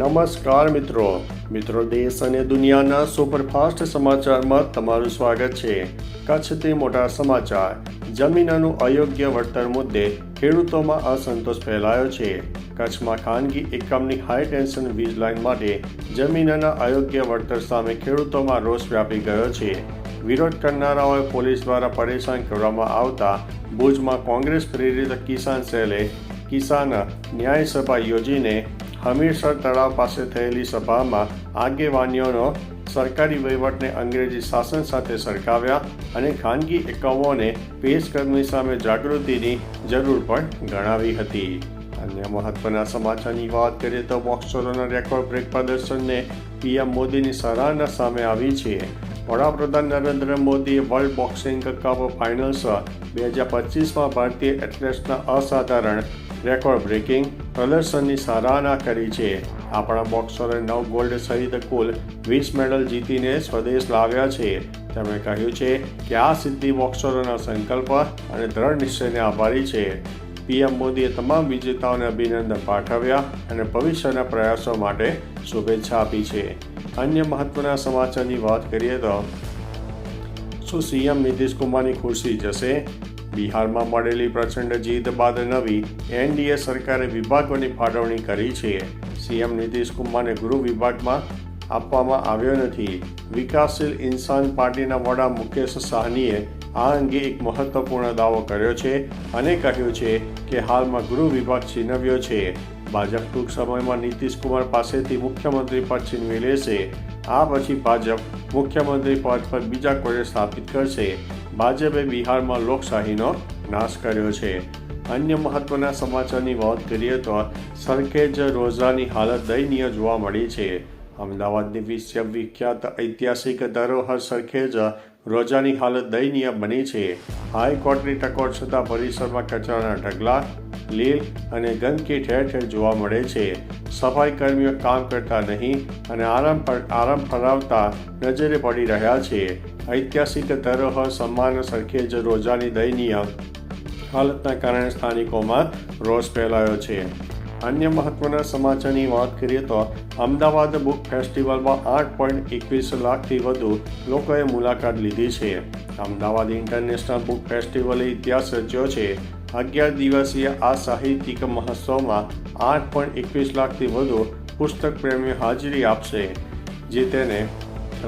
નમસ્કાર મિત્રો. મિત્રો દેશ અને દુનિયાના સુપરફાસ્ટ સમાચારમાં તમારું સ્વાગત છે. કચ્છથી મોટા સમાચાર. જમીનનું અયોગ્ય વળતર મુદ્દે ખેડૂતોમાં અસંતોષ ફેલાયો છે. કચ્છમાં ખાનગી એકમની હાઈ ટેન્શન વીજ લાઇન માટે જમીનના અયોગ્ય વળતર સામે ખેડૂતોમાં રોષ વ્યાપી ગયો છે. વિરોધ કરનારાઓએ પોલીસ દ્વારા પરેશાન કરવામાં આવતા ભુજમાં કોંગ્રેસ પ્રેરિત કિસાન સેલે કિસાન ન્યાય સભા યોજીને હમીરસર તળાવ પાસે થયેલી સભામાં આગેવાનીઓનો સરકારી વહીવટને અંગ્રેજી શાસન સાથે સરખાવ્યા અને ખાનગી એકમોને પેશકર્મી સામે જાગૃતિની જરૂર પણ ગણાવી હતી. અન્ય મહત્વના સમાચારની વાત કરીએ તો બોક્સરોના રેકોર્ડ બ્રેક પ્રદર્શનને પીએમ મોદીની સરાહના સામે આવી છે. વડાપ્રધાન નરેન્દ્ર મોદીએ વર્લ્ડ બોક્સિંગ કપ ફાઇનલ્સ બે હજાર પચીસમાં ભારતીય એથ્લેટ્સના અસાધારણ રેકોર્ડ બ્રેકિંગ પ્રદર્શનની સરાહના કરી છે. આપણા બોક્સરે નવ ગોલ્ડ સહિત કુલ વીસ મેડલ જીતીને સ્વદેશ લાવ્યા છે. તેમણે કહ્યું છે કે આ સિદ્ધિ બોક્સરોના સંકલ્પ અને દ્રઢ નિશ્ચયને આભારી છે. પીએમ મોદીએ તમામ વિજેતાઓને અભિનંદન પાઠવ્યા અને ભવિષ્યના પ્રયાસો માટે શુભેચ્છા આપી છે. અન્ય મહત્વના સમાચારની વાત કરીએ તો શું સીએમ નીતિશ કુમારની ખુરશી જશે? બિહારમાં મળેલી પ્રચંડ જીત બાદ નવી એનડીએ સરકારે વિભાગોની ફાળવણી કરી છે. સીએમ નીતિશ કુમારને ગૃહ વિભાગમાં આપવામાં આવ્યો નથી. વિકાસશીલ ઇન્સાન પાર્ટીના વડા મુકેશ સાહનીએ આ અંગે એક મહત્વપૂર્ણ દાવો કર્યો છે અને કહ્યું છે કે હાલમાં ગૃહ વિભાગ છીનવ્યો છે. ભાજપ ટૂંક સમયમાં નીતિશ કુમાર પાસેથી મુખ્યમંત્રી પદ છીનવી લેશે. આ પછી ભાજપ મુખ્યમંત્રી પદ પર બીજા કોઈને સ્થાપિત કરશે. ભાજપે બિહારમાં લોકશાહીનો નાશ કર્યો છે. અન્ય મહત્વના સમાચારની વાત કરીએ તો સરખેજ રોઝાની હાલત દયનીય જોવા મળી છે. અમદાવાદની વિશ્વ વિખ્યાત ઐતિહાસિક ધરોહર સરખેજ રોજાની હાલત દયનીય બની છે. હાઈકોર્ટની ટકોર છતાં પરિસરમાં કચરાના ઢગલા લીલ અને ગંદકી ઠેર ઠેર જોવા મળે છે. સફાઈ કર્મીઓ કામ કરતા નહીં અને આરામ આરામ ફરાવતા નજરે પડી રહ્યા છે. ઐતિહાસિક ધરોહર સન્માન સરખેજ રોજાની દયનીય હાલતના કારણે સ્થાનિકોમાં રોષ ફેલાયો છે. અન્ય મહત્વના સમાચારની વાત કરીએ તો અમદાવાદ બુક ફેસ્ટિવલમાં આઠ પોઈન્ટ એકવીસ લાખથી વધુ લોકોએ મુલાકાત લીધી છે. અમદાવાદ ઇન્ટરનેશનલ બુક ફેસ્ટિવલે ઇતિહાસ રચ્યો છે. અગિયાર દિવસીય આ સાહિત્યિક મહોત્સવમાં આઠ પોઈન્ટ એકવીસ લાખથી વધુ પુસ્તક પ્રેમીઓ હાજરી આપશે, જે તેને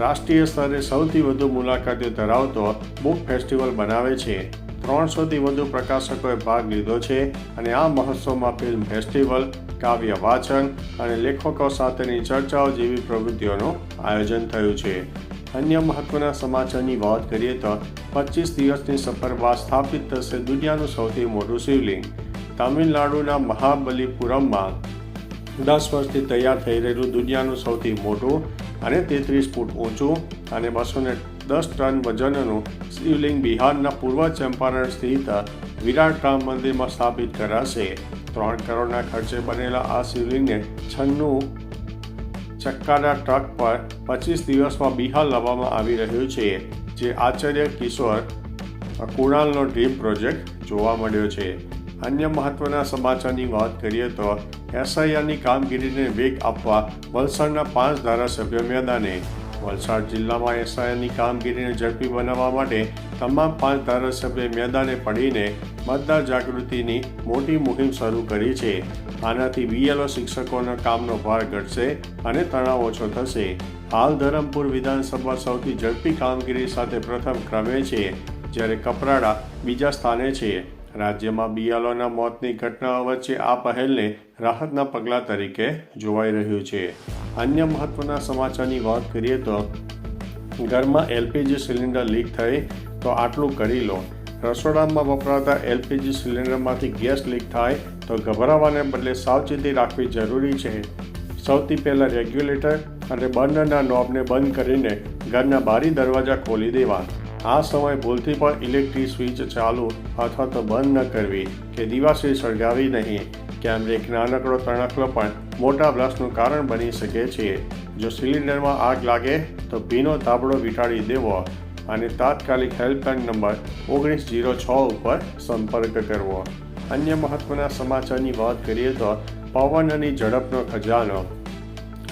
રાષ્ટ્રીય સ્તરે સૌથી વધુ મુલાકાતીઓ ધરાવતો બુક ફેસ્ટિવલ બનાવે છે. ત્રણસોથી વધુ પ્રકાશકોએ ભાગ લીધો છે અને આ મહોત્સવમાં ફિલ્મ ફેસ્ટિવલ, કાવ્ય વાચન અને લેખકો સાથેની ચર્ચાઓ જેવી પ્રવૃત્તિઓનું આયોજન થયું છે. અન્ય મહત્વના સમાચારની વાત કરીએ તો પચીસ દિવસની સફર બાદ સ્થાપિત થશે દુનિયાનું સૌથી મોટું શિવલિંગ. તમિલનાડુના મહાબલીપુરમમાં દસ વર્ષથી તૈયાર થઈ રહેલું દુનિયાનું સૌથી મોટું અને તેત્રીસ ફૂટ ઊંચું અને બસો દસ ટન વજનનું શિવલિંગ બિહારના પૂર્વ ચંપારણ સ્થિત વિરાટ રામ મંદિરમાં સ્થાપિત કરાશે. ત્રણ કરોડના ખર્ચે બનેલા આ શિવલિંગને છન્નું ચક્કાના ટ્રક પર પચીસ દિવસમાં બિહાર લાવવામાં આવી રહ્યું છે, જે આચાર્ય કિશોર કુણાલનો ડ્રીમ પ્રોજેક્ટ જોવા મળ્યો છે. અન્ય મહત્વના સમાચારની વાત કરીએ તો, એસઆઈઆરની કામગીરીને વેગ આપવા વલસાડના પાંચ ધારાસભ્યો મેદાને વલસાડ જિલ્લામાં એસઆઈઆરની કામગીરીને ઝડપી બનાવવા માટે તમામ પાંચ ધારાસભ્યોએ મેદાને પડીને મતદાર જાગૃતિની મોટી મુહિમ શરૂ કરી છે. આનાથી બીએલઓ શિક્ષકોના કામનો ભાર ઘટશે અને તણાવ ઓછો થશે. હાલ ધરમપુર વિધાનસભા સૌથી ઝડપી કામગીરી સાથે પ્રથમ ક્રમે છે, જ્યારે કપરાડા બીજા સ્થાને છે. રાજ્યમાં બિયાલોના મોતની ઘટનાઓ વચ્ચે આ પહેલને રાહતના પગલાં તરીકે જોવાઈ રહ્યું છે. અન્ય મહત્વના સમાચારની વાત કરીએ તો ઘરમાં એલપીજી સિલિન્ડર લીક થાય તો આટલું કરી લો. રસોડામાં વપરાતા એલપીજી સિલિન્ડરમાંથી ગેસ લીક થાય તો ગભરાવાને બદલે સાવચેતી રાખવી જરૂરી છે. સૌથી પહેલાં રેગ્યુલેટર અને બર્નરના નોબને બંધ કરીને ઘરના બારી દરવાજા ખોલી દેવા. આ સમય ભૂલથી પણ ઇલેક્ટ્રિક સ્વિચ ચાલુ અથવા તો બંધ ન કરવી, કે દિવાસળી સળગાવી નહીં. કેમ એક નાનકડો તણકલો પણ મોટા બ્લાસ્ટનું કારણ બની શકે છે. જો સિલિન્ડરમાં આગ લાગે, તો ભીનો તાબડો વીંટાળી દેવો અને તાત્કાલિક હેલ્પલાઇન નંબર ઓગણીસ જીરો છ ઉપર સંપર્ક કરવો. અન્ય મહત્વના સમાચારની વાત કરીએ તો પવન અને ઝડપનો ખજાનો.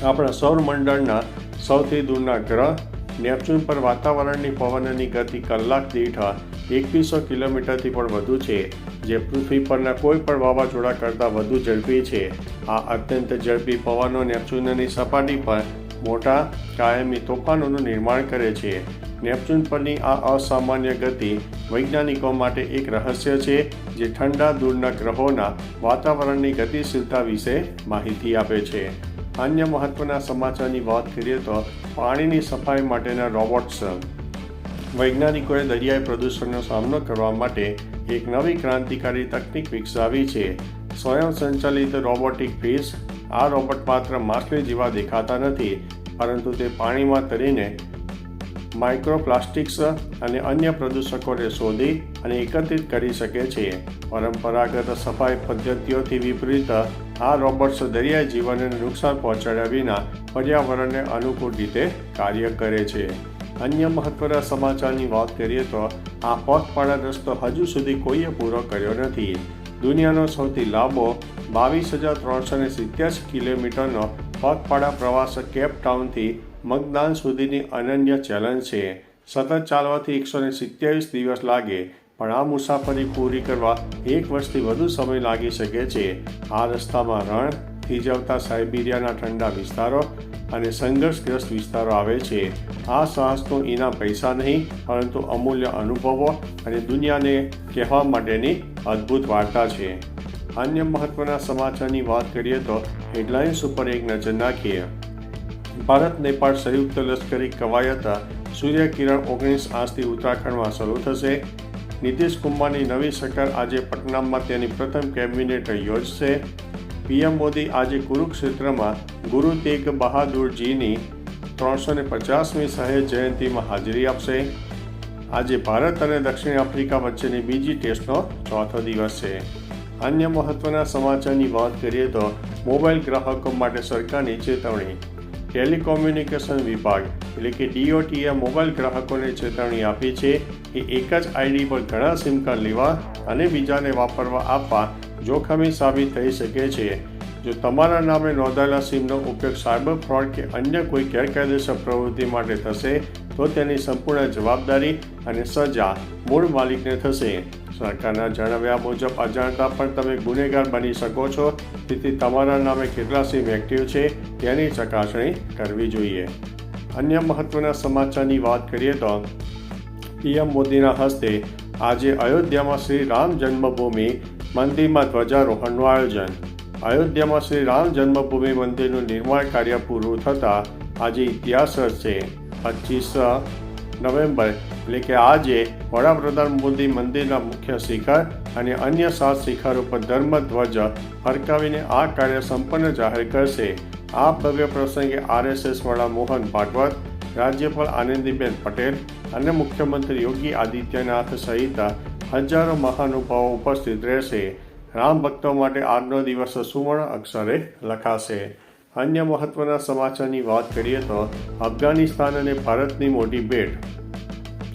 આપણા સૌરમંડળના સૌથી દૂરના ગ્રહ નેપચ્યુન પર વાતાવરણની પવનની ગતિ કલાક દીઠ એકવીસો કિલોમીટરથી પણ વધુ છે. જે પૃથ્વી પરના કોઈ પણ વાવાઝોડા કરતાં વધુ ઝડપી છે. આ અત્યંત ઝડપી પવનો નેપચ્યુનની સપાટી પર મોટા કાયમી તોફાનોનું નિર્માણ કરે છે. નેપચ્યુન પરની આ અસામાન્ય ગતિ વૈજ્ઞાનિકો માટે એક રહસ્ય છે, જે ઠંડા દૂરના ગ્રહોના વાતાવરણની ગતિશીલતા વિશે માહિતી આપે છે. અન્ય મહત્વના સમાચારની વાત કરીએ તો પાણીની સફાઈ માટેના રોબોટ્સ. વૈજ્ઞાનિકોએ દરિયાઈ પ્રદૂષણનો સામનો કરવા માટે એક નવી ક્રાંતિકારી તકનીક વિકસાવી છે. સ્વયં સંચાલિત રોબોટિક ફિશ આ રોબોટ માત્ર માછલી જેવા દેખાતા નથી, પરંતુ તે પાણીમાં તરીને માઇક્રોપ્લાસ્ટિક્સ અને અન્ય પ્રદૂષકોને શોધી અને એકત્રિત કરી શકે છે. પરંપરાગત સફાઈ પદ્ધતિઓથી વિપરીત, આ રોબોટ્સ દરિયાઈ જીવનને નુકસાન પહોંચાડ્યા વિના પર્યાવરણને અનુકૂળ રીતે કાર્ય કરે છે. અન્ય મહત્વના સમાચારની વાત કરીએ તો આ પગપાળા રસ્તો હજુ સુધી કોઈએ પૂરો કર્યો નથી. દુનિયાનો સૌથી લાંબો બાવીસ હજાર ત્રણસો ને સિત્યાસી કિલોમીટરનો પગપાળા પ્રવાસ કેપ ટાઉનથી મગદાન સુધીની અનન્ય ચેલેન્જ છે. સતત ચાલવાથી એકસો ને સિત્યાવીસ દિવસ લાગે, પણ આ મુસાફરી પૂરી કરવા એક વર્ષથી વધુ સમય લાગી શકે છે. આ રસ્તામાં રણ થીજવતા સાઇબિરિયાના ઠંડા વિસ્તારો અને સંઘર્ષગ્રસ્ત વિસ્તારો આવે છે. આ સાહસનો એના પૈસા નહીં, પરંતુ અમૂલ્ય અનુભવો અને દુનિયાને કહેવા માટેની અદ્ભુત વાર્તા છે. અન્ય મહત્વના સમાચારની વાત કરીએ તો હેડલાઇન્સ ઉપર એક નજર નાખીએ. ભારત, નેપાળ સંયુક્ત લશ્કરી કવાયત સૂર્યકિરણ ઓગણીસ આજથી ઉત્તરાખંડમાં શરૂ થશે. નીતિશ કુમારની નવી સરકાર આજે પટનામાં તેની પ્રથમ કેબિનેટ યોજશે. પીએમ મોદી આજે કુરુક્ષેત્રમાં ગુરુ તેગ બહાદુરજીની ત્રણસો ને પચાસમી સહેજ જયંતિમાં હાજરી આપશે. આજે ભારત અને દક્ષિણ આફ્રિકા વચ્ચેની બીજી ટેસ્ટનો ચોથો દિવસ છે. અન્ય મહત્વના સમાચારની વાત કરીએ તો મોબાઈલ ગ્રાહકો માટે સરકારની ચેતવણી. ટેલિકોમ્યુનિકેશન વિભાગ, એટલે કે ડીઓટીએ મોબાઈલ ગ્રાહકોને ચેતવણી આપી છે. કે એક જ આઈડી પર ઘણા સિમ કાર્ડ લેવા અને બીજાને વાપરવા આપવા જોખમી સાબિત થઈ શકે છે. જો તમારા નામે નોંધાયેલા સિમનો ઉપયોગ સાયબર ફ્રોડ કે અન્ય કોઈ ગેરકાયદેસર પ્રવૃત્તિ માટે થશે, તો તેની સંપૂર્ણ જવાબદારી અને સજા મૂળ માલિકને થશે. સરકારના જણાવ્યા મુજબ, અજાણતા પણ તમે ગુનેગાર બની શકો છો. તેથી તમારા નામે કેટલા સિમ એક્ટિવ છે તેની ચકાસણી કરવી જોઈએ. અન્ય મહત્વના સમાચારની વાત કરીએ તો પીએમ મોદીના હસ્તે આજે અયોધ્યામાં શ્રી રામ જન્મભૂમિ મંદિરમાં ધ્વજારોહણનું આયોજન. અયોધ્યામાં શ્રી રામ જન્મભૂમિ મંદિરનું નિર્માણ કાર્ય પૂરું થતાં આજે ઇતિહાસ છે પચીસ નવેમ્બર એટલે કે આજે વડાપ્રધાન મોદી મંદિરના મુખ્ય શિખર અને અન્ય સાત શિખરો પર ધર્મધ્વજ ફરકાવીને આ કાર્ય સંપન્ન જાહેર કરશે. આ ભવ્ય પ્રસંગે આરએસએસ વડા મોહન ભાગવત રાજ્યપાલ આનંદીબેન પટેલ અને મુખ્યમંત્રી યોગી આદિત્યનાથ સહિત હજારો મહાનુભાવો ઉપસ્થિત રહેશે. રામ ભક્તો માટે આજનો દિવસ સુવર્ણ અક્ષરે લખાશે. અન્ય મહત્વના સમાચારની વાત કરીએ તો અફઘાનિસ્તાન અને ભારતની મોટી ભેટ.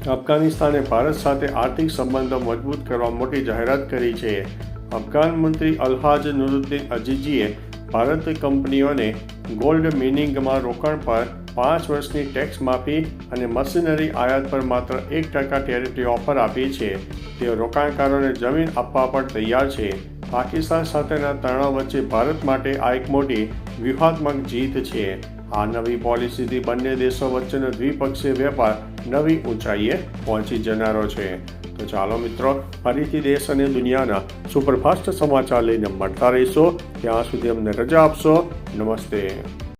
અફઘાનિસ્તાને ભારત સાથે આર્થિક સંબંધો મજબૂત કરવા મોટી જાહેરાત કરી છે. અફઘાન મંત્રી અલ્હાજ નુરુદ્દીન અજીજીએ ભારતીય કંપનીઓને ગોલ્ડ મિનિંગમાં રોકાણ પર પાંચ વર્ષની ટેક્સ માફી અને મશીનરી આયાત પર માત્ર એક ટકા ટેરિટરી ઓફર આપી છે. તેઓ રોકાણકારોને જમીન આપવા પણ તૈયાર છે. પાકિસ્તાન સાથેના તણાવ વચ્ચે ભારત માટે આ એક મોટી વ્યૂહાત્મક જીત છે. આ નવી પોલિસીથી બંને દેશો વચ્ચેનો દ્વિપક્ષીય વેપાર નવી ઊંચાઈએ પહોંચી જનારો છે. તો ચાલો મિત્રો, ફરીથી દેશ અને દુનિયાના સુપરફાસ્ટ સમાચાર લઈને મળતા રહીશો. ત્યાં સુધી અમને રજા આપશો. નમસ્તે.